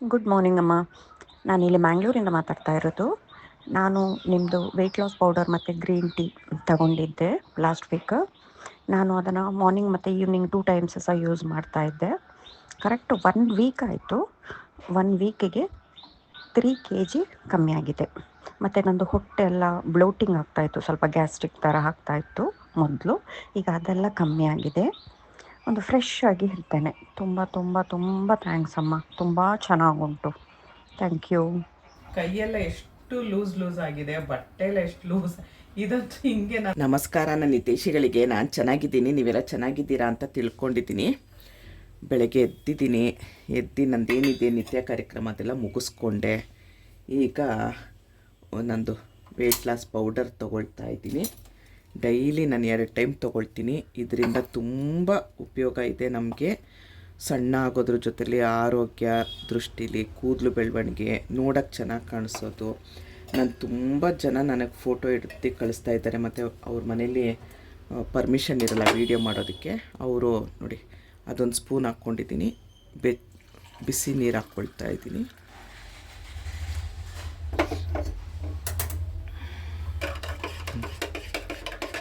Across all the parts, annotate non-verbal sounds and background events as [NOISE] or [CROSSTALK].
Good morning ಅಮ್ಮ. ನಾನು ಇಲ್ಲಿ ಮ್ಯಾಂಗ್ಳೂರಿಂದ ಮಾತಾಡ್ತಾ ಇರೋದು. ನಾನು ನಿಮ್ಮದು ವೆಯ್ಟ್ ಲಾಸ್ ಪೌಡರ್ ಮತ್ತು ಗ್ರೀನ್ ಟೀ ತಗೊಂಡಿದ್ದೆ ಲಾಸ್ಟ್ ವೀಕ್ ನಾನು ಅದನ್ನು ಮಾರ್ನಿಂಗ್ ಮತ್ತು ಈವ್ನಿಂಗ್ ಟೂ ಟೈಮ್ಸ್ ಸಹ ಯೂಸ್ ಮಾಡ್ತಾ ಇದ್ದೆ. ಕರೆಕ್ಟ್ ಒನ್ ವೀಕ್ ಆಯಿತು. ಒನ್ ವೀಕಿಗೆ ತ್ರೀ ಕೆ ಜಿ ಕಮ್ಮಿ ಆಗಿದೆ. ಮತ್ತು ನಂದು ಹೊಟ್ಟೆ ಎಲ್ಲ ಬ್ಲೋಟಿಂಗ್ ಆಗ್ತಾಯಿತ್ತು ಸ್ವಲ್ಪ ಗ್ಯಾಸ್ಟ್ರಿಕ್ ಥರ ಆಗ್ತಾಯಿತ್ತು ಮೊದಲು. ಈಗ ಅದೆಲ್ಲ ಕಮ್ಮಿ ಆಗಿದೆ. ಒಂದು ಫ್ರೆಶ್ ಆಗಿ ಇರ್ತೇನೆ ತುಂಬ ತುಂಬ ತುಂಬ ಥ್ಯಾಂಕ್ಸ್ ಅಮ್ಮ. ತುಂಬ ಚೆನ್ನಾಗುಂಟು. ಥ್ಯಾಂಕ್ ಯು ಕೈಯೆಲ್ಲ ಎಷ್ಟು ಲೂಸ್ ಲೂಸ್ ಆಗಿದೆ ಬಟ್ಟೆ ಎಲ್ಲ ಎಷ್ಟು ಲೂಸ್ ಇದಂತೂ ಹಿಂಗೆ ನಾನು ನಮಸ್ಕಾರ ನನ್ನ ನಿತೇಶಿಗಳಿಗೆ ನಾನು ಚೆನ್ನಾಗಿದ್ದೀನಿ. ನೀವೆಲ್ಲ ಚೆನ್ನಾಗಿದ್ದೀರಾ ಅಂತ ತಿಳ್ಕೊಂಡಿದ್ದೀನಿ. ಬೆಳಗ್ಗೆ ಎದ್ದಿದ್ದೀನಿ. ಎದ್ದು ನಂದೇನಿದೆ ನಿತ್ಯ ಕಾರ್ಯಕ್ರಮ ಅದೆಲ್ಲ ಮುಗಿಸ್ಕೊಂಡೆ. ಈಗ ನಂದು ವೆಯ್ಟ್ ಲಾಸ್ ಪೌಡರ್ ತೊಗೊಳ್ತಾ ಇದ್ದೀನಿ. ಡೈಲಿ ನಾನು ಎರಡು ಟೈಮ್ ತೊಗೊಳ್ತೀನಿ. ಇದರಿಂದ ತುಂಬ ಉಪಯೋಗ ಇದೆ ನಮಗೆ. ಸಣ್ಣ ಆಗೋದ್ರ ಜೊತೆಲಿ ಆರೋಗ್ಯ ದೃಷ್ಟಿಲಿ, ಕೂದಲು ಬೆಳವಣಿಗೆ ನೋಡೋಕ್ಕೆ ಚೆನ್ನಾಗಿ ಕಾಣಿಸೋದು. ನಾನು ತುಂಬ ಜನ ನನಗೆ ಫೋಟೋ ಇಡ್ತಿ ಕಳಿಸ್ತಾ ಇದ್ದಾರೆ. ಮತ್ತು ಅವ್ರ ಮನೇಲಿ ಪರ್ಮಿಷನ್ ಇರಲ್ಲ ವೀಡಿಯೋ ಮಾಡೋದಕ್ಕೆ. ಅವರು ನೋಡಿ, ಅದೊಂದು ಸ್ಪೂನ್ ಹಾಕ್ಕೊಂಡಿದ್ದೀನಿ ಬೆ, ಬಿಸಿ ನೀರು ಹಾಕ್ಕೊಳ್ತಾ ಇದ್ದೀನಿ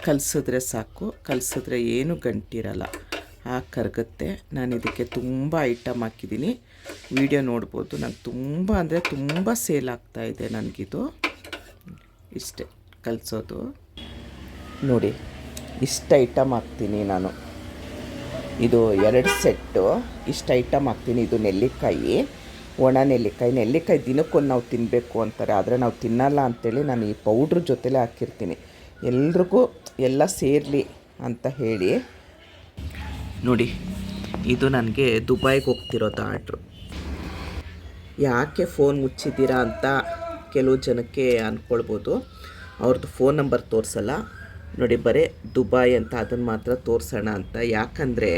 ಕಲಸಿದ್ರೆ ಸಾಕು, ಕಲಸಿದ್ರೆ ಏನು ಗಂಟಿರಲ್ಲ. ಆ ಕರಗುತ್ತೆ. ನಾನು ಇದಕ್ಕೆ ತುಂಬ ಐಟಮ್ ಹಾಕಿದ್ದೀನಿ ವಿಡಿಯೋ ನೋಡ್ಬೋದು. ನಂಗೆ ತುಂಬ ಅಂದರೆ ತುಂಬ ಸೇಲ್ ಆಗ್ತಾ ಇದೆ ನನಗಿದು. ಇಷ್ಟೆ, ಕಲಿಸೋದು. ನೋಡಿ, ಇಷ್ಟು ಐಟಮ್ ಹಾಕ್ತೀನಿ ನಾನು. ಇದು ಎರಡು ಸೆಟ್ಟು ಇಷ್ಟು ಐಟಮ್ ಹಾಕ್ತೀನಿ. ಇದು ನೆಲ್ಲಿಕಾಯಿ. ಒಣ ನೆಲ್ಲಿಕಾಯಿ. ನೆಲ್ಲಿಕಾಯಿ ದಿನಕ್ಕೊಂದು ನಾವು ತಿನ್ನಬೇಕು ಅಂತಾರೆ. ಆದರೆ ನಾವು ತಿನ್ನಲ್ಲ ಅಂಥೇಳಿ ನಾನು ಈ ಪೌಡ್ರ್ ಜೊತೆಲೇ ಹಾಕಿರ್ತೀನಿ. ಎಲ್ರಿಗೂ ಎಲ್ಲ ಸೇರಲಿ ಅಂತ ಹೇಳಿ. ನೋಡಿ, ಇದು ನನಗೆ ದುಬೈಗೆ ಹೋಗ್ತಿರೋದು ಆರ್ಡ್ರು ಯಾಕೆ ಫೋನ್ ಮುಚ್ಚಿದ್ದೀರಾ ಅಂತ ಕೆಲವು ಜನಕ್ಕೆ ಅಂದ್ಕೊಳ್ಬೋದು ಅವ್ರದ್ದು ಫೋನ್ ನಂಬರ್ ತೋರಿಸಲ್ಲ. ನೋಡಿ, ಬರೀ ದುಬೈ ಅಂತ ಅದನ್ನು ಮಾತ್ರ ತೋರಿಸೋಣ ಅಂತ. ಯಾಕಂದರೆ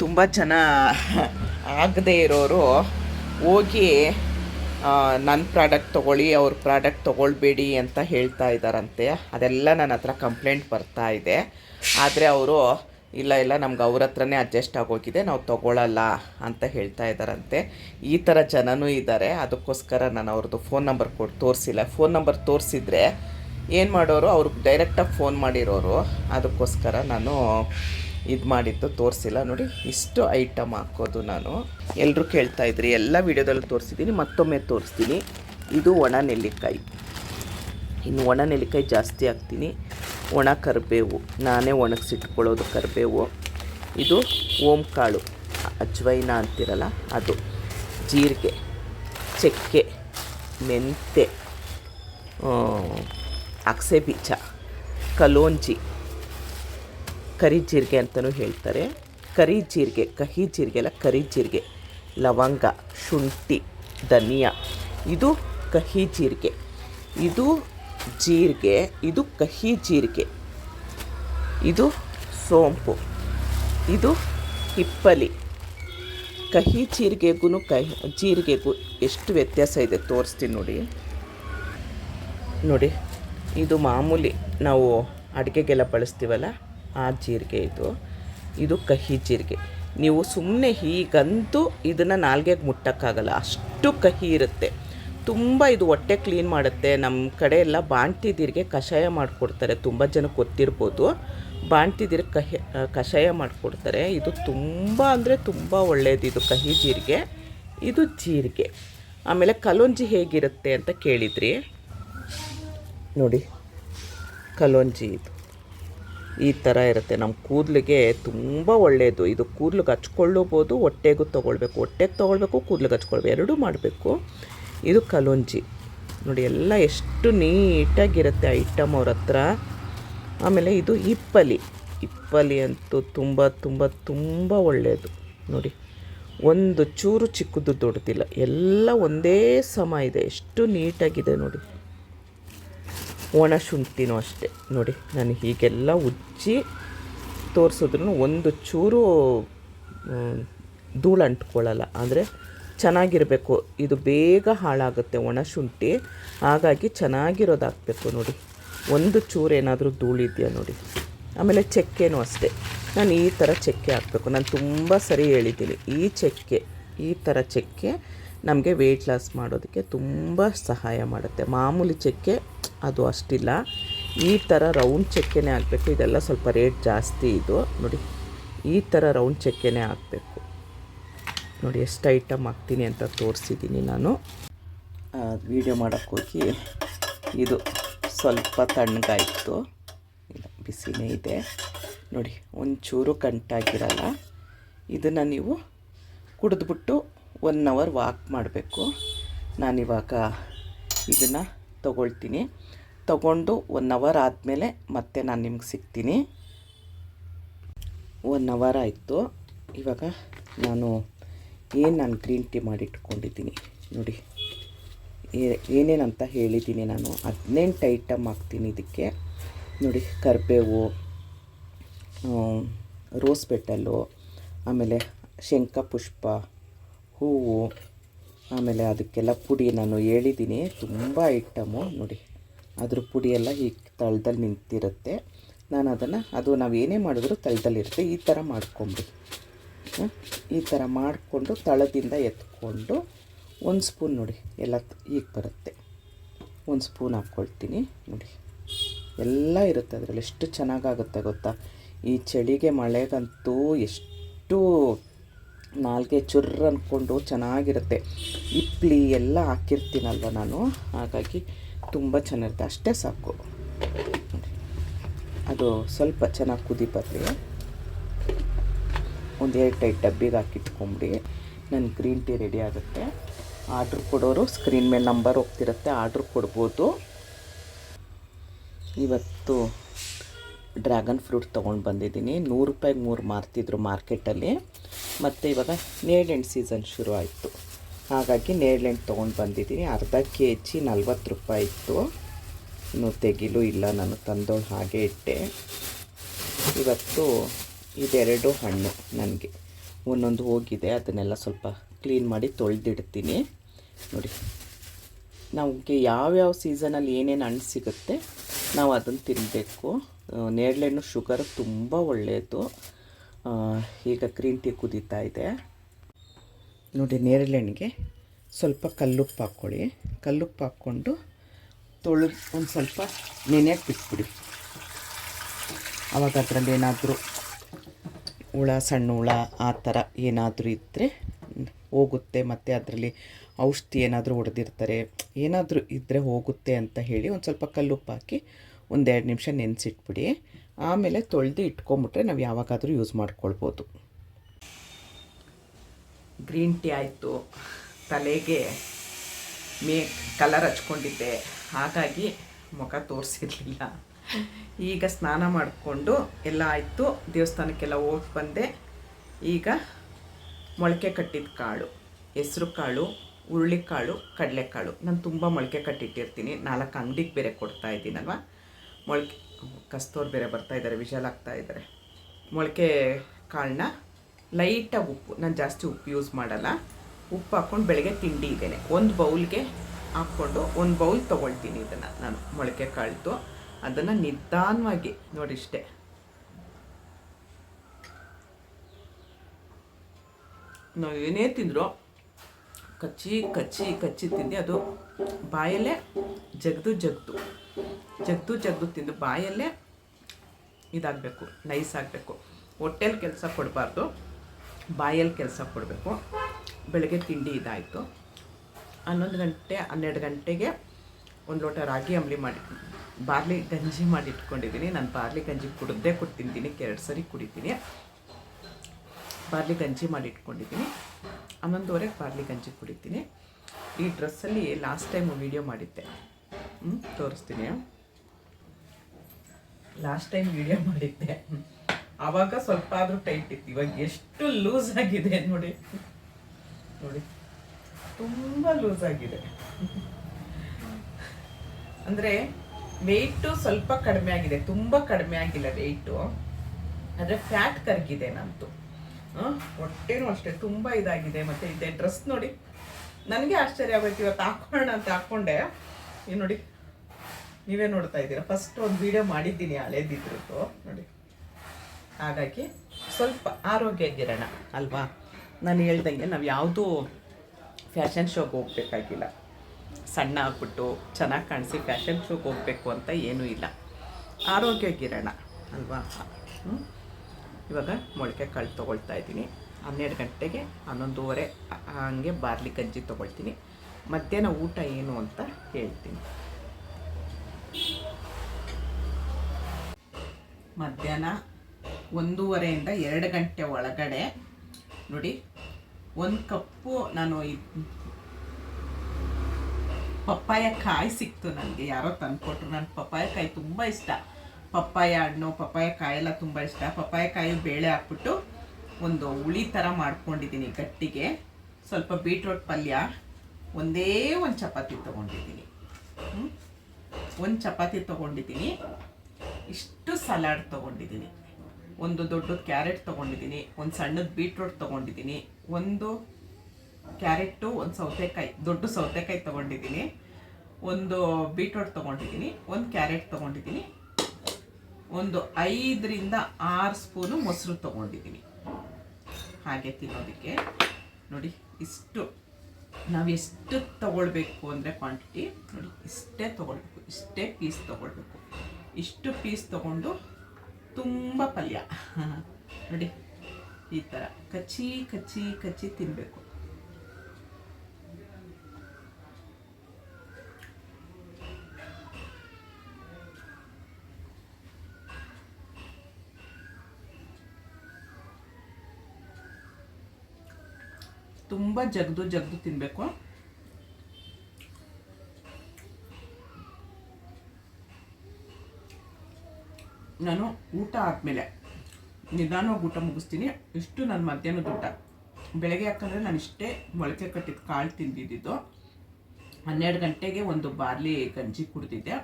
ತುಂಬ ಜನ [LAUGHS] ಆಗದೇ ಇರೋರು ಹೋಗಿ ನನ್ನ ಪ್ರಾಡಕ್ಟ್ ತೊಗೊಳ್ಳಿ, ಅವ್ರ ಪ್ರಾಡಕ್ಟ್ ತೊಗೊಳ್ಬೇಡಿ ಅಂತ ಹೇಳ್ತಾ ಇದ್ದಾರಂತೆ ಅದೆಲ್ಲ ನನ್ನ ಹತ್ರ ಕಂಪ್ಲೇಂಟ್ ಬರ್ತಾ ಇದೆ. ಆದರೆ ಅವರು, ಇಲ್ಲ ಇಲ್ಲ, ನಮ್ಗೆ ಅವ್ರ ಹತ್ರನೇ ಅಡ್ಜಸ್ಟ್ ಆಗೋಗಿದೆ, ನಾವು ತೊಗೊಳ್ಳಲ್ಲ ಅಂತ ಹೇಳ್ತಾ ಇದ್ದಾರಂತೆ ಈ ಥರ ಜನನೂ ಇದ್ದಾರೆ ಅದಕ್ಕೋಸ್ಕರ ನಾನು ಅವ್ರದ್ದು ಫೋನ್ ನಂಬರ್ ಕೊಟ್ಟು ತೋರಿಸಿಲ್ಲ. ಫೋನ್ ನಂಬರ್ ತೋರಿಸಿದ್ರೆ ಏನು ಮಾಡೋರು ಅವ್ರಿಗೆ ಡೈರೆಕ್ಟಾಗಿ ಫೋನ್ ಮಾಡಿರೋರು. ಅದಕ್ಕೋಸ್ಕರ ನಾನು ಇದು ಮಾಡಿದ್ದು ತೋರಿಸಿಲ್ಲ. ನೋಡಿ, ಇಷ್ಟು ಐಟಮ್ ಹಾಕೋದು ನಾನು. ಎಲ್ಲರೂ ಕೇಳ್ತಾ ಇದ್ರಿ, ಎಲ್ಲ ವೀಡಿಯೋದಲ್ಲೂ ತೋರಿಸಿದ್ದೀನಿ, ಮತ್ತೊಮ್ಮೆ ತೋರಿಸ್ತೀನಿ. ಇದು ಒಣ ನೆಲ್ಲಿಕಾಯಿ. ಇನ್ನು ಒಣ ನೆಲ್ಲಿಕಾಯಿ ಜಾಸ್ತಿ ಹಾಕ್ತೀನಿ. ಒಣ ಕರಿಬೇವು, ನಾನೇ ಒಣಗಿಸಿಟ್ಕೊಳ್ಳೋದು ಕರಿಬೇವು. ಇದು ಓಂ ಕಾಳು ಅಜ್ವೈನ ಅಂತಿರಲ್ಲ, ಅದು. ಜೀರಿಗೆ, ಚಕ್ಕೆ ಮೆಂತೆ ಅಕ್ಸೆ ಬೀಜ, ಕಲೋಂಜಿ. ಕರಿ ಜೀರಿಗೆ ಅಂತಲೂ ಹೇಳ್ತಾರೆ. ಕರಿ ಜೀರಿಗೆ, ಕಹಿ ಜೀರಿಗೆ ಅಲ್ಲ, ಕರಿ ಜೀರಿಗೆ. ಲವಂಗ, ಶುಂಠಿ, ಧನಿಯಾ. ಇದು ಕಹಿ ಜೀರಿಗೆ. ಇದು ಜೀರಿಗೆ, ಇದು ಕಹಿ ಜೀರಿಗೆ. ಇದು ಸೋಂಪು. ಇದು ಹಿಪ್ಪಲಿ. ಕಹಿ ಜೀರಿಗೆಗೂ ಕಹಿ, ಜೀರಿಗೆಗೂ ಎಷ್ಟು ವ್ಯತ್ಯಾಸ ಇದೆ ತೋರಿಸ್ತೀನಿ ನೋಡಿ. ನೋಡಿ, ಇದು ಮಾಮೂಲಿ ನಾವು ಅಡುಗೆಗೆಲ್ಲ ಬಳಸ್ತೀವಲ್ಲ ಆ ಜೀರಿಗೆ ಇದು. ಇದು ಕಹಿ ಜೀರಿಗೆ. ನೀವು ಸುಮ್ಮನೆ ಹೀಗಂತೂ ಇದನ್ನು ನಾಲ್ಗೆಗೆ ಮುಟ್ಟೋಕ್ಕಾಗಲ್ಲ. ಅಷ್ಟು ಕಹಿ ಇರುತ್ತೆ. ತುಂಬ ಇದು ಹೊಟ್ಟೆ ಕ್ಲೀನ್ ಮಾಡುತ್ತೆ. ನಮ್ಮ ಕಡೆ ಎಲ್ಲ ಬಾಣ್ತಿದಿರಿಗೆ ಕಷಾಯ ಮಾಡಿಕೊಡ್ತಾರೆ. ತುಂಬ ಜನಕ್ಕೆ ಗೊತ್ತಿರ್ಬೋದು. ಬಾಣ್ತಿದಿರಿಗೆ ಕಹಿ ಕಷಾಯ ಮಾಡಿಕೊಡ್ತಾರೆ. ಇದು ತುಂಬ ಅಂದರೆ ತುಂಬ ಒಳ್ಳೆಯದು ಇದು ಕಹಿ ಜೀರಿಗೆ. ಇದು ಜೀರಿಗೆ. ಆಮೇಲೆ ಕಲೊಂಜಿ ಹೇಗಿರುತ್ತೆ ಅಂತ ಕೇಳಿದ್ರಿ. ನೋಡಿ. ಕಲೊಂಜಿ ಇದು. ಈ ಥರ ಇರುತ್ತೆ. ನಮ್ಮ ಕೂದಲಿಗೆ ತುಂಬ ಒಳ್ಳೆಯದು ಇದು ಕೂದಲಿಗೆ ಹಚ್ಕೊಳ್ಳಬೋದು ಹೊಟ್ಟೆಗೂ ತೊಗೊಳ್ಬೇಕು. ಹೊಟ್ಟೆಗೆ ತೊಗೊಳ್ಬೇಕು ಕೂದಲಿಗೆ ಹಚ್ಕೊಳ್ಬೇಕು ಎರಡೂ ಮಾಡಬೇಕು. ಇದು ಕಲೊಂಜಿ. ನೋಡಿ, ಎಲ್ಲ ಎಷ್ಟು ನೀಟಾಗಿರುತ್ತೆ ಐಟಮ್ ಅವ್ರ ಹತ್ರ. ಆಮೇಲೆ ಇದು ಇಪ್ಪಲಿ. ಇಪ್ಪಲಿ ಅಂತೂ ತುಂಬ ತುಂಬ ತುಂಬ ಒಳ್ಳೆಯದು ನೋಡಿ, ಒಂದು ಚೂರು ಚಿಕ್ಕದು ದೊಡ್ಡದಿಲ್ಲ. ಎಲ್ಲ ಒಂದೇ ಸಮ ಇದೆ. ಎಷ್ಟು ನೀಟಾಗಿದೆ ನೋಡಿ. ಒಣ ಶುಂಠಿನೂ ಅಷ್ಟೇ. ನೋಡಿ, ನಾನು ಹೀಗೆಲ್ಲ ಉಜ್ಜಿ ತೋರಿಸಿದ್ರು ಒಂದು ಚೂರು ಧೂಳು ಅಂಟ್ಕೊಳ್ಳಲ್ಲ. ಅಂದರೆ ಚೆನ್ನಾಗಿರಬೇಕು. ಇದು ಬೇಗ ಹಾಳಾಗುತ್ತೆ ಒಣ ಶುಂಠಿ ಹಾಗಾಗಿ ಚೆನ್ನಾಗಿರೋದು ಹಾಕಬೇಕು ನೋಡಿ. ಒಂದು ಚೂರು ಏನಾದರೂ ಧೂಳಿದೆಯಾ ನೋಡಿ. ಆಮೇಲೆ ಚಕ್ಕೆನೂ ಅಷ್ಟೇ. ನಾನು ಈ ಥರ ಚಕ್ಕೆ ಹಾಕಬೇಕು. ನಾನು ತುಂಬ ಸರಿ ಹೇಳಿದ್ದೀನಿ. ಈ ಚಕ್ಕೆ, ಈ ಥರ ಚಕ್ಕೆ ನಮಗೆ ವೆಯ್ಟ್ ಲಾಸ್ ಮಾಡೋದಕ್ಕೆ ತುಂಬ ಸಹಾಯ ಮಾಡುತ್ತೆ. ಮಾಮೂಲಿ ಚಕ್ಕೆ ಅದು ಅಷ್ಟಿಲ್ಲ. ಈ ಥರ ರೌಂಡ್ ಚಕ್ಕೆನೇ ಆಗಬೇಕು. ಇದೆಲ್ಲ ಸ್ವಲ್ಪ ರೇಟ್ ಜಾಸ್ತಿ ಇದು. ನೋಡಿ, ಈ ಥರ ರೌಂಡ್ ಚಕ್ಕೆನೇ ಹಾಕಬೇಕು ನೋಡಿ, ಎಷ್ಟು ಐಟಮ್ ಹಾಕ್ತೀನಿ ಅಂತ ತೋರಿಸಿದ್ದೀನಿ ನಾನು. ವೀಡಿಯೋ ಮಾಡೋಕ್ಕೋಗಿ ಇದು ಸ್ವಲ್ಪ ತಣ್ಣಗಾಯಿತು. ಬಿಸಿನೇ ಇದೆ. ನೋಡಿ, ಒಂಚೂರು ಕಂಟಾಗಿರಲ್ಲ. ಇದನ್ನು ನೀವು ಕುಡಿದ್ಬಿಟ್ಟು ಒನ್ ಅವರ್ ವಾಕ್ ಮಾಡಬೇಕು. ನಾನಿವಾಗ ಇದನ್ನು ತಗೊಳ್ತೀನಿ. ತಗೊಂಡು ಒನ್ ಅವರ್ ಆದಮೇಲೆ ಮತ್ತೆ ನಾನು ನಿಮ್ಗೆ ಸಿಗ್ತೀನಿ. ಒನ್ ಅವರ್ ಆಯಿತು. ಇವಾಗ ನಾನು ಏನು ನಾನು ಗ್ರೀನ್ ಟೀ ಮಾಡಿಟ್ಕೊಂಡಿದ್ದೀನಿ ನೋಡಿ. ಏನೇನಂತ ಹೇಳಿದ್ದೀನಿ ನಾನು. ಹದಿನೆಂಟು ಐಟಮ್ ಹಾಕ್ತೀನಿ ಇದಕ್ಕೆ. ನೋಡಿ, ಕರಿಬೇವು ರೋಸ್ ಪೆಟಲ್ಲು ಆಮೇಲೆ ಶಂಕ ಪುಷ್ಪ, ಹೂವು, ಆಮೇಲೆ ಅದಕ್ಕೆಲ್ಲ ಪುಡಿ ನಾನು ಹೇಳಿದ್ದೀನಿ. ತುಂಬ ಐಟಮು ನೋಡಿ. ಅದ್ರ ಪುಡಿಯೆಲ್ಲ ಈ ತಳದಲ್ಲಿ ನಿಂತಿರುತ್ತೆ. ನಾನು ಅದನ್ನು ಅದು ನಾವು ಏನೇ ಮಾಡಿದ್ರು ತಳದಲ್ಲಿರುತ್ತೆ ಈ ಥರ ಮಾಡ್ಕೊಂಬಿಡಿ ಈ ಥರ ಮಾಡಿಕೊಂಡು ತಳದಿಂದ ಎತ್ಕೊಂಡು ಒಂದು ಸ್ಪೂನ್ ನೋಡಿ, ಎಲ್ಲ ಈಗ ಬರುತ್ತೆ. ಒಂದು ಸ್ಪೂನ್ ಹಾಕ್ಕೊಳ್ತೀನಿ ನೋಡಿ. ಎಲ್ಲ ಇರುತ್ತೆ ಅದರಲ್ಲಿ. ಎಷ್ಟು ಚೆನ್ನಾಗಾಗುತ್ತೆ ಗೊತ್ತಾ? ಈ ಚಳಿಗೆ ಮಳೆಗಂತೂ ಎಷ್ಟು ನಾಲ್ಗೆ ಚುರ್ರ್ ಅಂದ್ಕೊಂಡು ಚೆನ್ನಾಗಿರುತ್ತೆ. ಇಪ್ಲಿ ಎಲ್ಲ ಹಾಕಿರ್ತೀನಲ್ವ ನಾನು? ಹಾಗಾಗಿ ತುಂಬ ಚೆನ್ನಾಗಿರುತ್ತೆ. ಅಷ್ಟೇ ಸಾಕು. ಅದು ಸ್ವಲ್ಪ ಚೆನ್ನಾಗಿ ಕುದಿ ಬರಲಿ. ಒಂದು ಎರಡು ಟೈಟ್ ಡಬ್ಬಿಗೆ ಹಾಕಿಟ್ಕೊಂಬಿಡಿ ನನ್ನ ಗ್ರೀನ್ ಟೀ ರೆಡಿ ಆಗುತ್ತೆ. ಆರ್ಡ್ರ್ ಕೊಡೋರು ಸ್ಕ್ರೀನ್ ಮೇಲೆ ನಂಬರ್ ಹೋಗ್ತಿರುತ್ತೆ ಆರ್ಡ್ರ್ ಕೊಡ್ಬೋದು. ಇವತ್ತು ಡ್ರ್ಯಾಗನ್ ಫ್ರೂಟ್ ತೊಗೊಂಡು ಬಂದಿದ್ದೀನಿ. ನೂರು ರೂಪಾಯಿಗೆ ಮೂರು ಮಾರ್ತಿದ್ರು ಮಾರ್ಕೆಟಲ್ಲಿ. ಮತ್ತು ಇವಾಗ ನೇಡೆಂಟ್ ಸೀಸನ್ ಶುರು ಆಯಿತು ಹಾಗಾಗಿ ನೇರಳೆಣ್ಣು ತೊಗೊಂಡು ಬಂದಿದ್ದೀನಿ. ಅರ್ಧ ಕೆ ಜಿ ನಲ್ವತ್ತು ರೂಪಾಯಿ ಇತ್ತು. ಇನ್ನು ತೆಗಿಲು ಇಲ್ಲ, ನಾನು ತಂದೋಳು ಹಾಗೆ ಇಟ್ಟೆ. ಇವತ್ತು ಇದೆರಡು ಹಣ್ಣು ನನಗೆ. ಒಂದೊಂದು ಹೋಗಿದೆ, ಅದನ್ನೆಲ್ಲ ಸ್ವಲ್ಪ ಕ್ಲೀನ್ ಮಾಡಿ ತೊಳೆದಿಡ್ತೀನಿ. ನೋಡಿ, ನಮಗೆ ಯಾವ್ಯಾವ ಸೀಸನಲ್ಲಿ ಏನೇನು ಹಣ್ಣು ಸಿಗುತ್ತೆ, ನಾವು ಅದನ್ನು ತಿನ್ನಬೇಕು ನೇರಳೆಹಣ್ಣು ಶುಗರ್ ತುಂಬ ಒಳ್ಳೆಯದು ಈಗ ಗ್ರೀನ್ ಟೀ ಕುದೀತಾ ಇದೆ. ನೋಡಿ ನೇರಳೆಹಣ್ಣಿಗೆ ಸ್ವಲ್ಪ ಕಲ್ಲುಪ್ಪು ಹಾಕ್ಕೊಳ್ಳಿ. ಕಲ್ಲುಪ್ಪು ಹಾಕ್ಕೊಂಡು ತೊಳೆದು ಒಂದು ಸ್ವಲ್ಪ ನೆನೆಯಕ್ಕೆ ಬಿಟ್ಬಿಡಿ. ಆವಾಗ ಅದರಲ್ಲಿ ಏನಾದರೂ ಹುಳ, ಸಣ್ಣ ಹುಳ, ಆ ಥರ ಏನಾದರೂ ಇದ್ದರೆ ಹೋಗುತ್ತೆ. ಮತ್ತು ಅದರಲ್ಲಿ ಔಷಧಿ ಏನಾದರೂ ಹೊಡೆದಿರ್ತಾರೆ. ಏನಾದರೂ ಇದ್ದರೆ ಹೋಗುತ್ತೆ ಅಂತ ಹೇಳಿ ಒಂದು ಸ್ವಲ್ಪ ಕಲ್ಲುಪ್ಪು ಹಾಕಿ ಒಂದೆರಡು ನಿಮಿಷ ನೆನೆಸಿಟ್ಬಿಡಿ. ಆಮೇಲೆ ತೊಳೆದು ಇಟ್ಕೊಂಬಿಟ್ರೆ ನಾವು ಯಾವಾಗಾದರೂ ಯೂಸ್ ಮಾಡ್ಕೊಳ್ಬೋದು. ಗ್ರೀನ್ ಟೀ ಆಯಿತು. ತಲೆಗೆ ಮೇ ಕಲರ್ ಹಚ್ಕೊಂಡಿದ್ದೆ. ಹಾಗಾಗಿ ಮುಖ ತೋರಿಸಿರಲಿಲ್ಲ. ಈಗ ಸ್ನಾನ ಮಾಡಿಕೊಂಡು ಎಲ್ಲ ಆಯಿತು. ದೇವಸ್ಥಾನಕ್ಕೆಲ್ಲ ಹೋಗಿ ಬಂದೆ. ಈಗ ಮೊಳಕೆ ಕಟ್ಟಿದ ಕಾಳು, ಹೆಸ್ರು ಕಾಳು ಹುರುಳಿಕಾಳು ಕಡಲೆಕಾಳು ನಾನು ತುಂಬ ಮೊಳಕೆ ಕಟ್ಟಿಟ್ಟಿರ್ತೀನಿ. ನಾಲ್ಕು ಅಂಗಡಿಗೆ ಬೇರೆ ಕೊಡ್ತಾ ಇದ್ದೀನಲ್ವ? ಮೊಳಕೆ ಕಸ್ತೋರು ಬೇರೆ ಬರ್ತಾ ಇದ್ದಾರೆ, ವಿಶಾಲಾಗ್ತಾ ಮೊಳಕೆ ಕಾಳನ್ನ ಲೈಟಾಗಿ ಉಪ್ಪು, ನಾನು ಜಾಸ್ತಿ ಉಪ್ಪು ಯೂಸ್ ಮಾಡಲ್ಲ. ಉಪ್ಪು ಹಾಕ್ಕೊಂಡು ಬೆಳಗ್ಗೆ ತಿಂಡಿ ಇದ್ದೇನೆ ಒಂದು ಬೌಲ್ಗೆ ಹಾಕ್ಕೊಂಡು ಒಂದು ಬೌಲ್ ತೊಗೊಳ್ತೀನಿ ಇದನ್ನು ನಾನು, ಮೊಳಕೆ ಕಾಳಿತು ಅದನ್ನು ನಿಧಾನವಾಗಿ ನೋಡಿ ಇಷ್ಟೇ. ನಾವು ಏನೇ ತಿಂದರೂ ಕಚ್ಚಿ ಕಚ್ಚಿ ಕಚ್ಚಿ ತಿಂದು ಅದು ಬಾಯಲ್ಲೇ ಜಗ್ದು ಜಗ್ದು. ಜಗ್ದು ಜಗ್ದು ತಿಂದು ಬಾಯಲ್ಲೇ ಇದಾಗಬೇಕು ನೈಸ್ ಆಗಬೇಕು. ಹೊಟ್ಟೆಲಿ ಕೆಲಸ ಕೊಡಬಾರ್ದು. ಬಾಯಲ್ಲಿ ಕೆಲಸ ಕೊಡಬೇಕು. ಬೆಳಗ್ಗೆ ತಿಂಡಿ ಇದಾಯಿತು. ಹನ್ನೊಂದು ಗಂಟೆ, ಹನ್ನೆರಡು ಗಂಟೆಗೆ ಒಂದು ಲೋಟ ರಾಗಿ ಅಂಬಲಿ ಮಾಡಿ, ಬಾರ್ಲಿ ಗಂಜಿ ಮಾಡಿ ಇಟ್ಕೊಂಡಿದ್ದೀನಿ. ನಾನು ಬಾರ್ಲಿ ಗಂಜಿ ಕುಡಿದೇ ತಿಂತೀನಿ ಎರಡು ಸರಿ ಕುಡಿತೀನಿ. ಬಾರ್ಲಿ ಗಂಜಿ ಮಾಡಿ ಇಟ್ಕೊಂಡಿದ್ದೀನಿ. ಹನ್ನೊಂದುವರೆಗೆ ಬಾರ್ಲಿ ಗಂಜಿ ಕುಡಿತೀನಿ. ಈ ಡ್ರೆಸ್ಸಲ್ಲಿ ಲಾಸ್ಟ್ ಟೈಮ್ ವೀಡಿಯೋ ಮಾಡಿದ್ದೆ. ತೋರಿಸ್ತೀನಿ. ಲಾಸ್ಟ್ ಟೈಮ್ ವಿಡಿಯೋ ಮಾಡಿದ್ದೆ. ಆವಾಗ ಸ್ವಲ್ಪ ಆದ್ರೂ ಟೈಟ್ ಇತ್ತು. ಇವಾಗ ಎಷ್ಟು ಲೂಸ್ ಆಗಿದೆ ನೋಡಿ. ನೋಡಿ. ತುಂಬಾ ಲೂಸ್ ಆಗಿದೆ. ಅಂದ್ರೆ ವೆಯ್ಟು ಸ್ವಲ್ಪ ಕಡಿಮೆ ಆಗಿದೆ. ತುಂಬ ಕಡಿಮೆ ಆಗಿಲ್ಲ ವೆಯ್ಟು ಆದರೆ ಫ್ಯಾಟ್ ಕರಗಿದೆ ನಂತು ಹೊಟ್ಟೆನೂ ಅಷ್ಟೇ. ತುಂಬ ಇದಾಗಿದೆ. ಮತ್ತು ಇದೆ ಡ್ರೆಸ್ ನೋಡಿ. ನನಗೆ ಆಶ್ಚರ್ಯ ಆಗೋಯ್ತು. ಇವತ್ತು ಹಾಕೋಣ ಅಂತ ಹಾಕೊಂಡೆ. ಏನು ನೋಡಿ. ನೀವೇ ನೋಡ್ತಾ ಇದ್ದೀರಾ. ಫಸ್ಟ್ ಒಂದು ವಿಡಿಯೋ ಮಾಡಿದ್ದೀನಿ ಹಳೇದಿದ್ರದ್ದು. ನೋಡಿ. ಹಾಗಾಗಿ ಸ್ವಲ್ಪ ಆರೋಗ್ಯ ಆಗಿರೋಣ ಅಲ್ವಾ? ನಾನು ಹೇಳ್ದಂಗೆ ನಾವು ಯಾವುದೂ ಫ್ಯಾಷನ್ ಶೋಗೆ ಹೋಗ್ಬೇಕಾಗಿಲ್ಲ. ಸಣ್ಣ ಆಗ್ಬಿಟ್ಟು ಚೆನ್ನಾಗಿ ಕಾಣಿಸಿ ಫ್ಯಾಷನ್ ಶೋಗೆ ಹೋಗಬೇಕು ಅಂತ ಏನೂ ಇಲ್ಲ. ಆರೋಗ್ಯವಾಗಿರೋಣ ಅಲ್ವಾ? ಇವಾಗ ಮೊಳಕೆ ಕಾಳು ತೊಗೊಳ್ತಾ ಇದ್ದೀನಿ. ಹನ್ನೆರಡು ಗಂಟೆಗೆ ಹನ್ನೊಂದುವರೆ, ಹಂಗೆ ಬಾರ್ಲಿ ಗಂಜಿ ತೊಗೊಳ್ತೀನಿ. ಮಧ್ಯಾಹ್ನ ಊಟ ಏನು ಅಂತ ಹೇಳ್ತೀನಿ. ಮಧ್ಯಾಹ್ನ ಒಂದೂವರೆಯಿಂದ ಎರಡು ಗಂಟೆ ಒಳಗಡೆ, ನೋಡಿ, ಒಂದು ಕಪ್ಪು ನಾನು ಪಪ್ಪಾಯ ಕಾಯಿ ಸಿಕ್ತು ನನಗೆ, ಯಾರೋ ತಂದ್ಕೊಟ್ರು. ನನ್ನ ಪಪ್ಪಾಯ ಕಾಯಿ ತುಂಬ ಇಷ್ಟ. ಪಪ್ಪಾಯ ಹಣ್ಣು, ಪಪ್ಪಾಯ ಎಲ್ಲ ತುಂಬ ಇಷ್ಟ. ಪಪ್ಪಾಯ ಕಾಯಿ ಬೇಳೆ ಹಾಕ್ಬಿಟ್ಟು ಒಂದು ಹುಳಿ ಥರ ಮಾಡ್ಕೊಂಡಿದ್ದೀನಿ ಗಟ್ಟಿಗೆ. ಸ್ವಲ್ಪ ಬೀಟ್ರೋಟ್ ಪಲ್ಯ, ಒಂದೇ ಒಂದು ಚಪಾತಿ ತೊಗೊಂಡಿದ್ದೀನಿ. ಒಂದು ಚಪಾತಿ ತೊಗೊಂಡಿದ್ದೀನಿ. ಇಷ್ಟು ಸಲಾಡ್ ತೊಗೊಂಡಿದ್ದೀನಿ. ಒಂದು ದೊಡ್ಡ ಕ್ಯಾರೆಟ್ ತೊಗೊಂಡಿದ್ದೀನಿ, ಒಂದು ಸಣ್ಣದ ಬೀಟ್ರೋಟ್ ತೊಗೊಂಡಿದ್ದೀನಿ, ಒಂದು ಕ್ಯಾರೆಟು ಒಂದು ಸೌತೆಕಾಯಿ, ದೊಡ್ಡ ಸೌತೆಕಾಯಿ ತೊಗೊಂಡಿದ್ದೀನಿ, ಒಂದು ಬೀಟ್ರೋಟ್ ತೊಗೊಂಡಿದ್ದೀನಿ, ಒಂದು ಕ್ಯಾರೆಟ್ ತೊಗೊಂಡಿದ್ದೀನಿ, ಒಂದು ಐದರಿಂದ ಆರು ಸ್ಪೂನು ಮೊಸರು ತೊಗೊಂಡಿದ್ದೀನಿ. ಹಾಗೆ ತಿನ್ನೋದಕ್ಕೆ. ನೋಡಿ, ಇಷ್ಟು, ನಾವು ಎಷ್ಟು ತೊಗೊಳ್ಬೇಕು ಅಂದರೆ ಕ್ವಾಂಟಿಟಿ ನೋಡಿ, ಇಷ್ಟೇ ತೊಗೊಳ್ಬೇಕು, ಇಷ್ಟೇ ಪೀಸ್ ತೊಗೊಳ್ಬೇಕು. ಇಷ್ಟು ಪೀಸ್ ತೊಗೊಂಡು ತುಂಬ ಪಲ್ಯ. ನೋಡಿ ಈ ಥರ ಕಚ್ಚಿ ಕಚ್ಚಿ ಕಚ್ಚಿ ತಿನ್ನಬೇಕು ತುಂಬ ಜಗ್ದು ಜಗ್ದು ತಿನ್ನಬೇಕು ನಾನು ಊಟ ಆದಮೇಲೆ, ನಿಧಾನವಾಗಿ ಊಟ ಮುಗಿಸ್ತೀನಿ. ಇಷ್ಟು ನನ್ನ ಮಧ್ಯಾಹ್ನದ ಊಟ. ಬೆಳಗ್ಗೆ ಯಾಕಂದರೆ ನಾನು ಇಷ್ಟೇ ಮೊಳಕೆ ಕಟ್ಟಿದ ಕಾಳು ತಿಂದಿದ್ದು ಹನ್ನೆರಡು ಗಂಟೆಗೆ ಒಂದು ಬಾರ್ಲಿ ಗಂಜಿ ಕುಡಿದಿದ್ದೆ.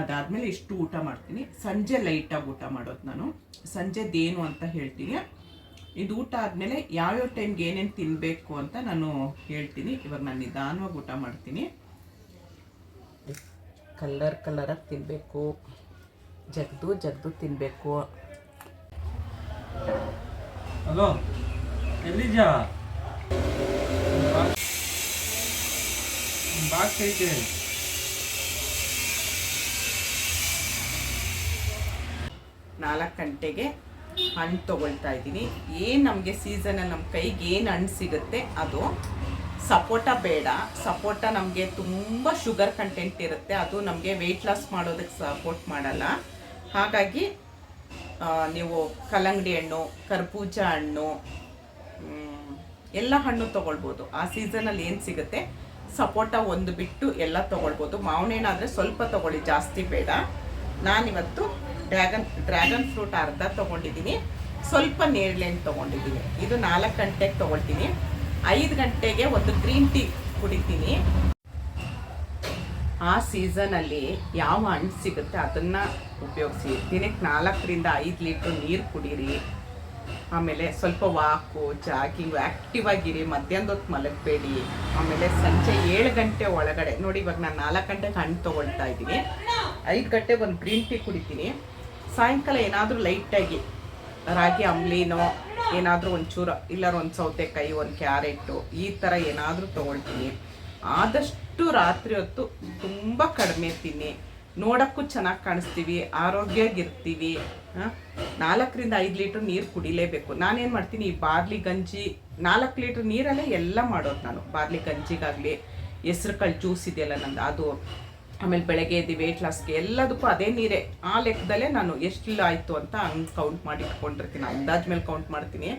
ಅದಾದಮೇಲೆ ಇಷ್ಟು ಊಟ ಮಾಡ್ತೀನಿ. ಸಂಜೆ ಲೈಟಾಗಿ ಊಟ ಮಾಡೋದು ನಾನು. ಸಂಜೆದೇನು ಅಂತ ಹೇಳ್ತೀನಿ. ಇದು ಊಟ ಆದಮೇಲೆ ಯಾವ್ಯಾವ ಟೈಮ್ಗೆ ಏನೇನು ತಿನ್ನಬೇಕು ಅಂತ ನಾನು ಹೇಳ್ತೀನಿ. ಇವಾಗ ನಾನು ನಿಧಾನವಾಗಿ ಊಟ ಮಾಡ್ತೀನಿ. ಕಲ್ಲರ್ ಕಲ್ಲರಾಗಿ ತಿನ್ನಬೇಕು ಜಗ್ದು ಜಗ್ದು ತಿನ್ನಬೇಕು ಹಲೋ ಎಲ್ಲಿದ್ಯಾ? ಬಾಕ್ಸ್ ಐತೆ. ನಾಲ್ಕು ಗಂಟೆಗೆ ಹಣ್ಣು ತೊಗೊಳ್ತಾ ಇದ್ದೀನಿ. ಏನು ನಮಗೆ ಸೀಸನಲ್ಲಿ ನಮ್ಮ ಕೈಗೆ ಏನು ಹಣ್ಣು ಸಿಗುತ್ತೆ ಅದು ಸಪೋಟ ಬೇಡ. ಸಪೋಟ ನಮಗೆ ತುಂಬ ಶುಗರ್ ಕಂಟೆಂಟ್ ಇರುತ್ತೆ. ಅದು ನಮಗೆ ವೆಯ್ಟ್ ಲಾಸ್ ಮಾಡೋದಕ್ಕೆ ಸಪೋರ್ಟ್ ಮಾಡಲ್ಲ. ಹಾಗಾಗಿ ನೀವು ಕಲ್ಲಂಗಡಿ ಹಣ್ಣು ಕರ್ಬೂಜ ಹಣ್ಣು ಎಲ್ಲ ಹಣ್ಣು ತೊಗೊಳ್ಬೋದು. ಆ ಸೀಸನಲ್ಲಿ ಏನು ಸಿಗುತ್ತೆ? ಸಪೋಟ ಒಂದು ಬಿಟ್ಟು ಎಲ್ಲ ತೊಗೊಳ್ಬೋದು. ಮಾವಿನ ಹಣ್ಣಾದರೆ ಸ್ವಲ್ಪ ತೊಗೊಳ್ಳಿ, ಜಾಸ್ತಿ ಬೇಡ. ನಾನಿವತ್ತು ಡ್ರ್ಯಾಗನ್ ಡ್ರ್ಯಾಗನ್ ಫ್ರೂಟ್ ಅರ್ಧ ತೊಗೊಂಡಿದ್ದೀನಿ. ಸ್ವಲ್ಪ ನೇರಳೆ ಹಣ್ಣು ತೊಗೊಂಡಿದ್ದೀನಿ. ಇದು ನಾಲ್ಕು ಗಂಟೆಗೆ ತೊಗೊಳ್ತೀನಿ. ಐದು ಗಂಟೆಗೆ ಒಂದು ಗ್ರೀನ್ ಟೀ ಕುಡಿತೀನಿ. ಆ ಸೀಸನಲ್ಲಿ ಯಾವ ಹಣ್ಣು ಸಿಗುತ್ತೆ ಅದನ್ನು ಉಪಯೋಗಿಸಿ. ದಿನಕ್ಕೆ ನಾಲ್ಕರಿಂದ ಐದು ಲೀಟ್ರ್ ನೀರು ಕುಡೀರಿ. ಆಮೇಲೆ ಸ್ವಲ್ಪ ವಾಕು, ಜಾಗಿಂಗು ಆ್ಯಕ್ಟಿವ್ ಆಗಿರಿ ಮಧ್ಯಾಹ್ನದ ಹೊತ್ತು ಮಲಗಬೇಡಿ. ಆಮೇಲೆ ಸಂಜೆ ಏಳು ಗಂಟೆ ಒಳಗಡೆ, ನೋಡಿ ಇವಾಗ ನಾನು ನಾಲ್ಕು ಗಂಟೆಗೆ ಹಣ್ಣು ತೊಗೊಳ್ತಾ ಇದ್ದೀನಿ. ಐದು ಗಂಟೆಗೆ ಒಂದು ಗ್ರೀನ್ ಟೀ ಕುಡಿತೀನಿ. ಸಾಯಂಕಾಲ ಏನಾದರೂ ಲೈಟಾಗಿ ರಾಗಿ, ಅಂಬ್ಲಿನೋ, ಏನಾದರೂ ಒಂಚೂರು ಇಲ್ಲಾರ ಒಂದು ಸೌತೆಕಾಯಿ, ಒಂದು ಕ್ಯಾರೆಟು, ಈ ಥರ ಏನಾದರೂ ತೊಗೊಳ್ತೀನಿ. ಆದಷ್ಟು ರಾತ್ರಿ ಹೊತ್ತು ತುಂಬ ಕಡಿಮೆ ತಿನ್ನಿ. ನೋಡೋಕ್ಕೂ ಚೆನ್ನಾಗಿ ಕಾಣಿಸ್ತೀವಿ, ಆರೋಗ್ಯವಾಗಿರ್ತೀವಿ. ಹಾಂ? ನಾಲ್ಕರಿಂದ ಐದು ಲೀಟ್ರ್ ನೀರು ಕುಡಿಲೇಬೇಕು. ನಾನೇನು ಮಾಡ್ತೀನಿ, ಈ ಬಾರ್ಲಿ ಗಂಜಿ, ನಾಲ್ಕು ಲೀಟ್ರ್ ನೀರಲ್ಲೇ ಎಲ್ಲ ಮಾಡೋದು ನಾನು. ಬಾರ್ಲಿ ಗಂಜಿಗಾಗಲಿ ಹೆಸ್ರು ಕಾಳು ಜ್ಯೂಸ್ ಇದೆಯಲ್ಲ ನಂದು, ಅದು. ಆಮೇಲೆ ಬೆಳಗ್ಗೆ ಎದ್ದು ವೆಯ್ಟ್ ಲಾಸ್ಗೆ ಎಲ್ಲದಕ್ಕೂ ಅದೇ ನೀರೇ. ಆ ಲೆಕ್ಕದಲ್ಲೇ ನಾನು ಎಷ್ಟು ಆಯಿತು ಅಂತ ಹಂಗೆ ಕೌಂಟ್ ಮಾಡಿ ಇಟ್ಕೊಂಡಿರ್ತೀನಿ ಅಂದಾಜ್ ಮೇಲೆ ಕೌಂಟ್ ಮಾಡ್ತೀನಿ.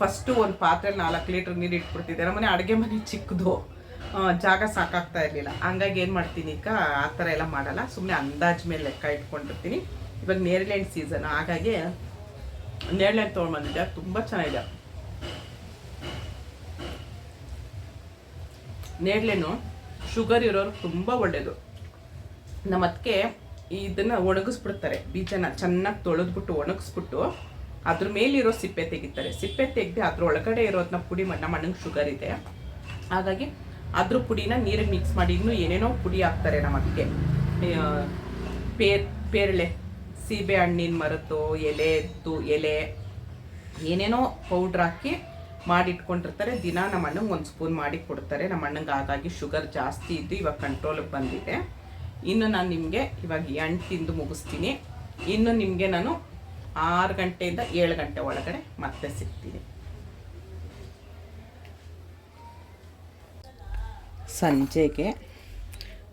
ಫಸ್ಟು ಒಂದು ಪಾತ್ರೆ ನಾಲ್ಕು ಲೀಟ್ರ್ ನೀರು ಇಟ್ಬಿಡ್ತಿದ್ದೆ. ನಮ್ಮನೆ ಅಡುಗೆ ಮನೆ ಚಿಕ್ಕದು ಜಾಗ ಸಾಕಾಗ್ತಾ ಇರಲಿಲ್ಲ. ಹಂಗಾಗಿ ಏನು ಮಾಡ್ತೀನಿ ಈಗ, ಆ ಥರ ಎಲ್ಲ ಮಾಡಲ್ಲ. ಸುಮ್ಮನೆ ಅಂದಾಜ್ ಮೇಲೆ ಲೆಕ್ಕ ಇಟ್ಕೊಂಡಿರ್ತೀನಿ. ಇವಾಗ ನೇರಳೆಹಣ್ಣು ಸೀಸನ್ ಹಾಗಾಗಿ ನೇರಳೆ ಹಣ್ಣು ತೊಗೊಂಡ್ಬಂದಿದ್ದೆ ತುಂಬ ಚೆನ್ನಾಗಿದೆ. ನೇರಳೆಣ್ಣು ಶುಗರ್ ಇರೋರು ತುಂಬ ಒಳ್ಳೆಯದು ನಮ್ಮ ಅದಕ್ಕೆ ಇದನ್ನು ಒಣಗಿಸ್ಬಿಡ್ತಾರೆ. ಬೀಜನ ಚೆನ್ನಾಗಿ ತೊಳೆದ್ಬಿಟ್ಟು ಒಣಗಿಸ್ಬಿಟ್ಟು ಅದ್ರ ಮೇಲಿರೋ ಸಿಪ್ಪೆ ತೆಗಿತಾರೆ. ಸಿಪ್ಪೆ ತೆಗೆದು ಅದ್ರ ಒಳಗಡೆ ಇರೋದನ್ನ ಪುಡಿ ನಮ್ಮ ಶುಗರ್ ಇದೆ. ಹಾಗಾಗಿ ಅದ್ರ ಪುಡಿನ ನೀರಿಗೆ ಮಿಕ್ಸ್ ಮಾಡಿ ಇನ್ನೂ ಏನೇನೋ ಪುಡಿ ಹಾಕ್ತಾರೆ ನಮ್ಮ ಅದಕ್ಕೆ ಪೇರ್, ಪೇರಳೆ, ಸೀಬೆ ಹಣ್ಣಿನ ಮರತು, ಎಲೆ ಎತ್ತು, ಎಲೆ, ಏನೇನೋ ಪೌಡ್ರ್ ಹಾಕಿ ಮಾಡಿ ಇಟ್ಕೊಂಡಿರ್ತಾರೆ ದಿನ ನಮ್ಮ ಅಣ್ಣಂಗೆ ಒಂದು ಸ್ಪೂನ್ ಮಾಡಿ ಕೊಡ್ತಾರೆ. ನಮ್ಮ ಅಣ್ಣಂಗೆ ಹಾಗಾಗಿ ಶುಗರ್ ಜಾಸ್ತಿ ಇದ್ದು ಇವಾಗ ಕಂಟ್ರೋಲಿಗೆ ಬಂದಿದೆ. ಇನ್ನು ನಾನು ನಿಮಗೆ ಇವಾಗ ಎಂಟು ತಿಂದು ಮುಗಿಸ್ತೀನಿ. ಇನ್ನು ನಿಮಗೆ ನಾನು ಆರು ಗಂಟೆಯಿಂದ ಏಳು ಗಂಟೆ ಒಳಗಡೆ ಮತ್ತೆ ಸಿಗ್ತೀನಿ. ಸಂಜೆಗೆ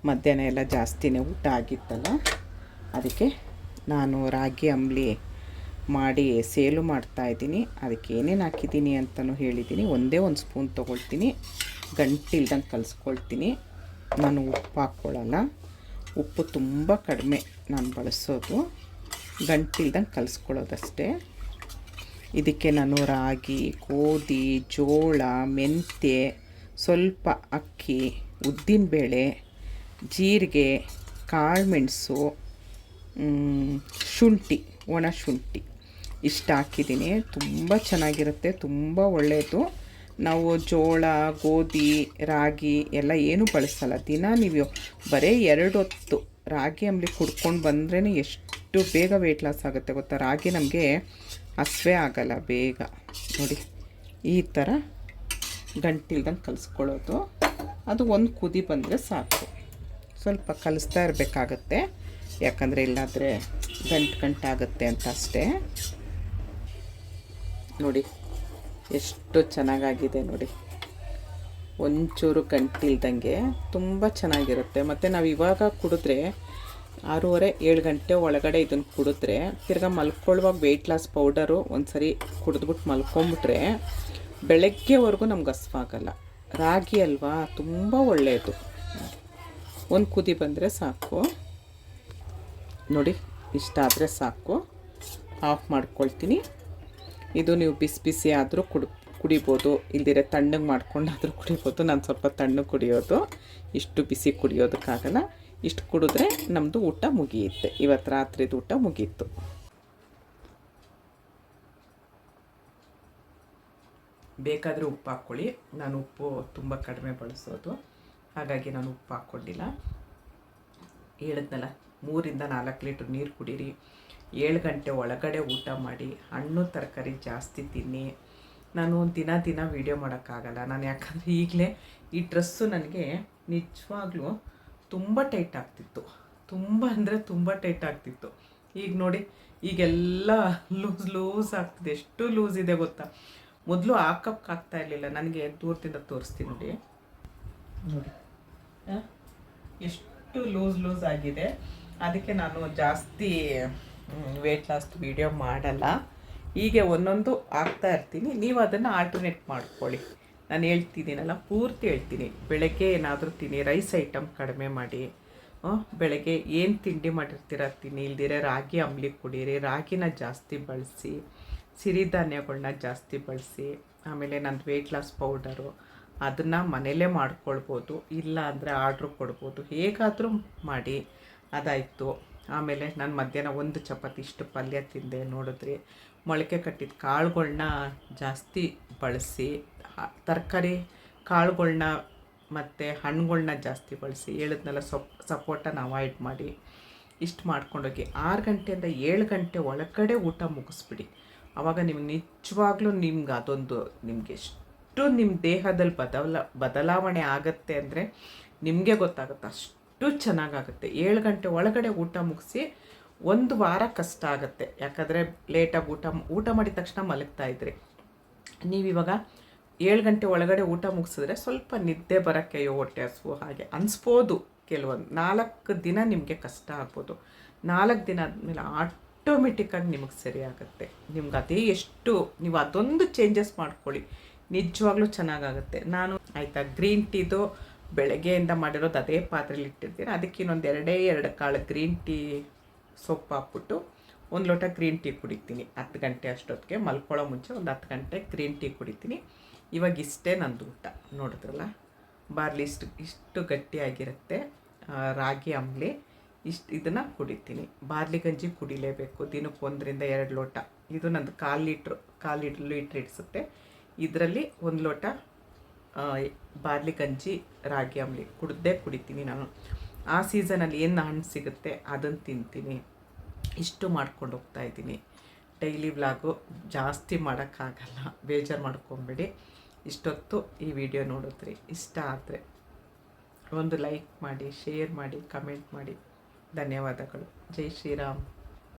ಮಧ್ಯಾಹ್ನ ಎಲ್ಲ ಜಾಸ್ತಿನೇ ಊಟ ಆಗಿತ್ತಲ್ಲ, ಅದಕ್ಕೆ ನಾನು ರಾಗಿ ಅಂಬ್ಲಿ ಮಾಡಿ ಸೇಲು ಮಾಡ್ತಾ ಇದ್ದೀನಿ. ಅದಕ್ಕೆ ಏನೇನು ಹಾಕಿದ್ದೀನಿ ಅಂತಲೂ ಹೇಳಿದ್ದೀನಿ. ಒಂದೇ ಒಂದು ಸ್ಪೂನ್ ತೊಗೊಳ್ತೀನಿ. ಗಂಟಿಲ್ದಂಗೆ ಕಲಿಸ್ಕೊಳ್ತೀನಿ. ನಾನು ಉಪ್ಪು ಹಾಕ್ಕೊಳ್ಳಲ್ಲ. ಉಪ್ಪು ತುಂಬ ಕಡಿಮೆ ನಾನು ಬಳಸೋದು. ಗಂಟಿಲ್ದಂಗೆ ಕಲಿಸ್ಕೊಳ್ಳೋದಷ್ಟೇ. ಇದಕ್ಕೆ ನಾನು ರಾಗಿ, ಗೋಧಿ, ಜೋಳ, ಮೆಂತ್ಯೆ ಸ್ವಲ್ಪ ಅಕ್ಕಿ ಉದ್ದಿನಬೇಳೆ ಜೀರಿಗೆ ಕಾಳುಮೆಣಸು ಶುಂಠಿ, ಒಣ ಶುಂಠಿ ಇಷ್ಟು ಹಾಕಿದ್ದೀನಿ. ತುಂಬ ಚೆನ್ನಾಗಿರುತ್ತೆ, ತುಂಬ ಒಳ್ಳೆಯದು ನಾವು ಜೋಳ, ಗೋಧಿ, ರಾಗಿ ಎಲ್ಲ ಏನೂ ಬಳಸಲ್ಲ. ದಿನ ನೀವು ಬರೀ ಎರಡು ಹೊತ್ತು ರಾಗಿ ಅಂಬಲಿ ಕುಡ್ಕೊಂಡು ಬಂದ್ರೇ ಎಷ್ಟು ಬೇಗ ವೆಯ್ಟ್ ಲಾಸ್ ಆಗುತ್ತೆ ಗೊತ್ತಾ? ರಾಗಿ ನಮಗೆ ಹಸ್ವೆ ಆಗಲ್ಲ ಬೇಗ. ನೋಡಿ, ಈ ಥರ ಗಂಟಿಲ್ದಂಗೆ ಕಲಿಸ್ಕೊಳ್ಳೋದು. ಅದು ಒಂದು ಕುದಿ ಬಂದರೆ ಸಾಕು. ಸ್ವಲ್ಪ ಕಲಿಸ್ತಾ ಇರಬೇಕಾಗತ್ತೆ. ಯಾಕಂದರೆ ಇಲ್ಲಾದರೆ ಗಂಟು ಗಂಟಾಗುತ್ತೆ ಅಂತ ಅಷ್ಟೇ. ನೋಡಿ, ಎಷ್ಟು ಚೆನ್ನಾಗಾಗಿದೆ ನೋಡಿ. ಒಂಚೂರು ಗಂಟಿಲ್ದಂಗೆ ತುಂಬ ಚೆನ್ನಾಗಿರುತ್ತೆ. ಮತ್ತು ನಾವು ಇವಾಗ ಕುಡಿದ್ರೆ ಆರೂವರೆ, ಏಳು ಗಂಟೆ ಒಳಗಡೆ ಇದನ್ನು ಕುಡಿದ್ರೆ ತಿರ್ಗಾ ಮಲ್ಕೊಳ್ಳುವಾಗ ವೆಯ್ಟ್ ಲಾಸ್ ಪೌಡರು ಒಂದು ಸರಿ ಕುಡಿದ್ಬಿಟ್ಟು ಮಲ್ಕೊಂಬಿಟ್ರೆ ಬೆಳಗ್ಗೆವರೆಗೂ ನಮ್ಗೆ ಹಸ್ವಾಗಲ್ಲ ರಾಗಿ ಅಲ್ವಾ? ತುಂಬ ಒಳ್ಳೆಯದು. ಒಂದು ಕುದಿ ಬಂದರೆ ಸಾಕು. ನೋಡಿ, ಇಷ್ಟ ಆದರೆ ಸಾಕು. ಆಫ್ ಮಾಡ್ಕೊಳ್ತೀನಿ. ಇದು ನೀವು ಬಿಸಿ ಬಿಸಿ ಆದರೂ ಕುಡ್, ಕುಡಿಬೋದು. ಇಲ್ದಿರೆ ತಣ್ಣಗೆ ಮಾಡ್ಕೊಂಡಾದರೂ ಕುಡಿಬೋದು. ನಾನು ಸ್ವಲ್ಪ ತಣ್ಣಗೆ ಕುಡಿಯೋದು. ಇಷ್ಟು ಬಿಸಿ ಕುಡಿಯೋದಕ್ಕಾಗಲ್ಲ. ಇಷ್ಟು ಕುಡಿದ್ರೆ ನಮ್ಮದು ಊಟ ಮುಗಿಯುತ್ತೆ. ಇವತ್ತು ರಾತ್ರಿದು ಊಟ ಮುಗೀತು. ಬೇಕಾದರೆ ಉಪ್ಪು ಹಾಕ್ಕೊಳ್ಳಿ. ನಾನು ಉಪ್ಪು ತುಂಬ ಕಡಿಮೆ ಬಳಸೋದು. ಹಾಗಾಗಿ ನಾನು ಉಪ್ಪು ಹಾಕ್ಕೊಂಡಿಲ್ಲ. ಹೇಳಿದ್ನಲ್ಲ ಮೂರಿಂದ ನಾಲ್ಕು ಲೀಟ್ರ್ ನೀರು ಕುಡೀರಿ. ಏಳು ಗಂಟೆ ಒಳಗಡೆ ಊಟ ಮಾಡಿ, ಹಣ್ಣು, ತರಕಾರಿ ಜಾಸ್ತಿ ತಿನ್ನಿ. ನಾನು ದಿನ ದಿನ ವೀಡಿಯೋ ಮಾಡೋಕ್ಕಾಗಲ್ಲ. ನಾನು ಯಾಕಂದರೆ ಈಗಲೇ ಈ ಡ್ರೆಸ್ಸು ನನಗೆ ನಿಜವಾಗ್ಲೂ ತುಂಬ ಟೈಟ್ ಆಗ್ತಿತ್ತು. ತುಂಬ ಅಂದರೆ ತುಂಬ ಟೈಟ್ ಆಗ್ತಿತ್ತು. ಈಗ ನೋಡಿ, ಈಗೆಲ್ಲ ಲೂಸ್ ಲೂಸ್ ಆಗ್ತಿದೆ. ಎಷ್ಟು ಲೂಸ್ ಇದೆ ಗೊತ್ತಾ? ಮೊದಲು ಹಾಕಕ್ಕೆ ಆಗ್ತಾ ಇರಲಿಲ್ಲ. ನನಗೆ ದೂರದಿಂದ ತೋರಿಸ್ತೀನಿ ನೋಡಿ. ನೋಡಿ? ಎಷ್ಟು ಲೂಸ್ ಲೂಸ್ ಆಗಿದೆ. ಅದಕ್ಕೆ ನಾನು ಜಾಸ್ತಿ ವೆಯ್ಟ್ ಲಾಸ್ ವಿಡಿಯೋ ಮಾಡಲ್ಲ. ಹೀಗೆ ಒಂದೊಂದು ಆಗ್ತಾ ಇರ್ತೀನಿ. ನೀವು ಅದನ್ನು ಆಲ್ಟರ್ನೇಟ್ ಮಾಡ್ಕೊಳ್ಳಿ. ನಾನು ಹೇಳ್ತಿದ್ದೀನಲ್ಲ ಪೂರ್ತಿ ಹೇಳ್ತೀನಿ. ಬೆಳಗ್ಗೆ ಏನಾದರೂ ತಿನ್ನಿ ರೈಸ್ ಐಟಮ್ ಕಡಿಮೆ ಮಾಡಿ. ಬೆಳಗ್ಗೆ ಏನು ತಿಂಡಿ ಮಾಡಿರ್ತೀರ ತಿನ್ನಿ ಇಲ್ದಿರ ರಾಗಿ ಅಂಬ್ಲಿ ಕುಡೀರಿ ರಾಗಿನ ಜಾಸ್ತಿ ಬಳಸಿ. ಸಿರಿಧಾನ್ಯಗಳ್ನ ಜಾಸ್ತಿ ಬಳಸಿ, ಆಮೇಲೆ ನಂದು ವೆಯ್ಟ್ ಲಾಸ್ ಪೌಡರು ಅದನ್ನು ಮನೇಲೇ ಮಾಡ್ಕೊಳ್ಬೋದು, ಇಲ್ಲ ಅಂದರೆ ಆರ್ಡ್ರ್ ಕೊಡ್ಬೋದು, ಹೇಗಾದರೂ ಮಾಡಿ, ಅದಾಯಿತು. ಆಮೇಲೆ ನಾನು ಮಧ್ಯಾಹ್ನ ಒಂದು ಚಪಾತಿ ಇಷ್ಟು ಪಲ್ಯ ತಿಂದೆ, ನೋಡಿದ್ರಿ. ಮೊಳಕೆ ಕಟ್ಟಿದ ಕಾಳುಗಳನ್ನ ಜಾಸ್ತಿ ಬಳಸಿ ತರಕಾರಿ ಕಾಳುಗಳನ್ನ ಮತ್ತು ಹಣ್ಣುಗಳ್ನ ಜಾಸ್ತಿ ಬಳಸಿ ಹೇಳಿದ್ನೆಲ್ಲ ಸೊಪ್ ಸಪೋಟನ ಅವಾಯ್ಡ್ ಮಾಡಿ, ಇಷ್ಟು ಮಾಡ್ಕೊಂಡೋಗಿ, ಆರು ಗಂಟೆಯಿಂದ ಏಳು ಗಂಟೆ ಒಳಗಡೆ ಊಟ ಮುಗಿಸ್ಬಿಡಿ. ಆವಾಗ ನಿಮ್ಗೆ ನಿಜವಾಗ್ಲೂ ನಿಮ್ಗೆ ಅದೊಂದು ನಿಮ್ಗೆ ಎಷ್ಟು ನಿಮ್ಮ ದೇಹದಲ್ಲಿ ಬದಲ, ಬದಲಾವಣೆ ಆಗುತ್ತೆ ಅಂದರೆ ನಿಮಗೆ ಗೊತ್ತಾಗುತ್ತೆ ಅಷ್ಟು ಚೆನ್ನಾಗಾಗುತ್ತೆ. ಏಳು ಗಂಟೆ ಒಳಗಡೆ ಊಟ ಮುಗಿಸಿ ಒಂದು ವಾರ ಕಷ್ಟ ಆಗುತ್ತೆ. ಯಾಕಂದರೆ ಲೇಟಾಗಿ ಊಟ ಊಟ ಮಾಡಿದ ತಕ್ಷಣ ಮಲಗ್ತಾ ಇದ್ರಿ. ನೀವಿವಾಗ ಏಳು ಗಂಟೆ ಒಳಗಡೆ ಊಟ ಮುಗಿಸಿದ್ರೆ ಸ್ವಲ್ಪ ನಿದ್ದೆ ಬರೋಕ್ಕೆ ಅಯ್ಯೋ ಹೊಟ್ಟೆ ಹಸುವು ಹಾಗೆ ಅನಿಸ್ಬೋದು. ಕೆಲವೊಂದು ನಾಲ್ಕು ದಿನ ನಿಮಗೆ ಕಷ್ಟ ಆಗ್ಬೋದು. ನಾಲ್ಕು ದಿನ ಆದಮೇಲೆ ಆಟೋಮೆಟಿಕ್ಕಾಗಿ ನಿಮಗೆ ಸರಿ ಆಗುತ್ತೆ ನಿಮ್ಗೆ ಅದೇ ಎಷ್ಟು, ನೀವು ಅದೊಂದು ಚೇಂಜಸ್ ಮಾಡ್ಕೊಳ್ಳಿ. ನಿಜವಾಗ್ಲೂ ಚೆನ್ನಾಗಾಗುತ್ತೆ. ನಾನು ಆಯಿತಾ ಗ್ರೀನ್ ಟೀದು ಬೆಳಗ್ಗೆಯಿಂದ ಮಾಡಿರೋದು ಅದೇ ಪಾತ್ರೆಲಿ ಇಟ್ಟಿರ್ತೀನಿ. ಅದಕ್ಕೆ ಇನ್ನೊಂದು ಎರಡೇ, ಎರಡು ಕಾಳು ಗ್ರೀನ್ ಟೀ ಸೊಪ್ಪು ಹಾಕ್ಬಿಟ್ಟು ಒಂದು ಲೋಟ ಗ್ರೀನ್ ಟೀ ಕುಡಿತೀನಿ. ಹತ್ತು ಗಂಟೆ ಅಷ್ಟೊತ್ತಿಗೆ. ಮಲ್ಕೊಳ್ಳೋ ಮುಂಚೆ ಒಂದು ಹತ್ತು ಗಂಟೆ ಗ್ರೀನ್ ಟೀ ಕುಡಿತೀನಿ. ಇವಾಗ ಇಷ್ಟೇ ನಂದು ಊಟ. ನೋಡಿದ್ರಲ್ಲ? ಬಾರ್ಲಿ ಇಷ್ಟು ಇಷ್ಟು ಗಟ್ಟಿಯಾಗಿರುತ್ತೆ. ರಾಗಿ ಅಂಬ್ಲಿ ಇಷ್ಟು ಇದನ್ನು ಕುಡಿತೀನಿ. ಬಾರ್ಲಿ ಗಂಜಿ ಕುಡಿಲೇಬೇಕು. ದಿನಕ್ಕೆ ಒಂದರಿಂದ ಎರಡು ಲೋಟ. ಇದು ನಂದು ಕಾಲು ಲೀಟ್ರು, ಕಾಲು ಲೀಟ್ರ್ ಲೀಟ್ರ್ ಇಡಿಸುತ್ತೆ. ಇದರಲ್ಲಿ ಒಂದು ಲೋಟ ಬಾರ್ಲಿ ಗಂಜಿ, ರಾಗಿ ಅಂಬ್ಲಿ ಕುಡ್ದೇ ಕುಡಿತೀನಿ ನಾನು. ಆ ಸೀಸನಲ್ಲಿ ಏನು ಹಣ್ಣು ಸಿಗುತ್ತೆ ಅದನ್ನು ತಿಂತೀನಿ. ಇಷ್ಟು ಮಾಡ್ಕೊಂಡು ಹೋಗ್ತಾ ಇದ್ದೀನಿ. ಡೈಲಿ ವ್ಲಾಗು ಜಾಸ್ತಿ ಮಾಡೋಕ್ಕಾಗಲ್ಲ. ಬೇಜಾರು ಮಾಡ್ಕೊಬೇಡಿ. ಇಷ್ಟೊತ್ತು ಈ ವಿಡಿಯೋ ನೋಡಿದ್ರಿ. ಇಷ್ಟ ಆದರೆ ಒಂದು ಲೈಕ್ ಮಾಡಿ, ಶೇರ್ ಮಾಡಿ, ಕಮೆಂಟ್ ಮಾಡಿ. ధన్యవాదాలు జై శ్రీరామ్.